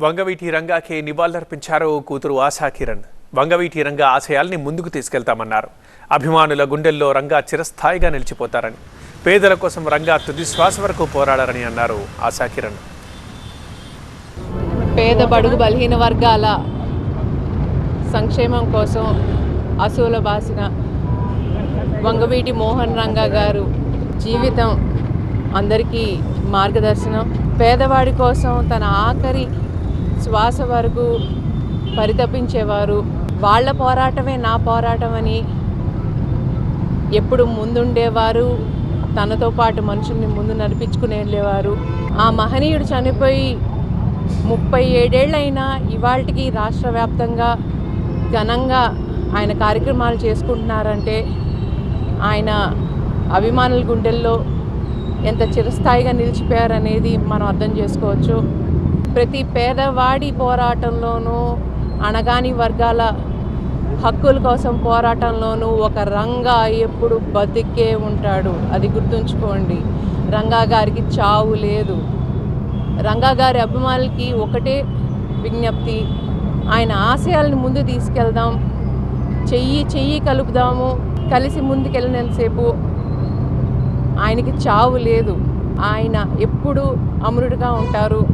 వంగవీటి రంగాకి నివాళులర్పించారు కూతురు ఆశా కిరణ్. వంగవీటి రంగా ఆశయాల్ని ముందుకు తీసుకెళ్తామన్నారు. అభిమానుల గుండెల్లో రంగా చిరస్థాయిగా నిలిచిపోతారని పేదల కోసం రంగా తుది శ్వాస వరకు పోరాడారని అన్నారు ఆశా కిరణ్. పేద బడుగు బలహీన వర్గాల సంక్షేమం కోసం అసూల బాసిన వంగవీటి మోహన్ రంగా గారు జీవితం అందరికీ మార్గదర్శనం. పేదవాడి కోసం తన ఆఖరి శ్వాస వరకు పరితపించేవారు. వాళ్ళ పోరాటమే నా పోరాటం అని ఎప్పుడు ముందుండేవారు. తనతో పాటు మనుషుల్ని ముందు నడిపించుకుని వెళ్ళేవారు. ఆ మహనీయుడు చనిపోయి ముప్పై ఏడేళ్ళైనా ఇవాళకి రాష్ట్ర వ్యాప్తంగా ఘనంగా ఆయన కార్యక్రమాలు చేసుకుంటున్నారంటే ఆయన అభిమానుల గుండెల్లో ఎంత చిరస్థాయిగా నిలిచిపోయారనేది మనం అర్థం చేసుకోవచ్చు. ప్రతి పేదవాడి పోరాటంలోనూ అనగాని వర్గాల హక్కుల కోసం పోరాటంలోనూ ఒక రంగా ఎప్పుడు బతికే ఉంటాడు. అది గుర్తుంచుకోండి. రంగా గారికి చావు లేదు. రంగా గారి అభిమానులకి ఒకటే విజ్ఞప్తి. ఆయన ఆశయాలను ముందు తీసుకెళ్దాం. చెయ్యి చెయ్యి కలుపుదాము. కలిసి ముందుకెళ్ళినంతసేపు ఆయనకి చావు లేదు. ఆయన ఎప్పుడు అమరుడుగా ఉంటారు.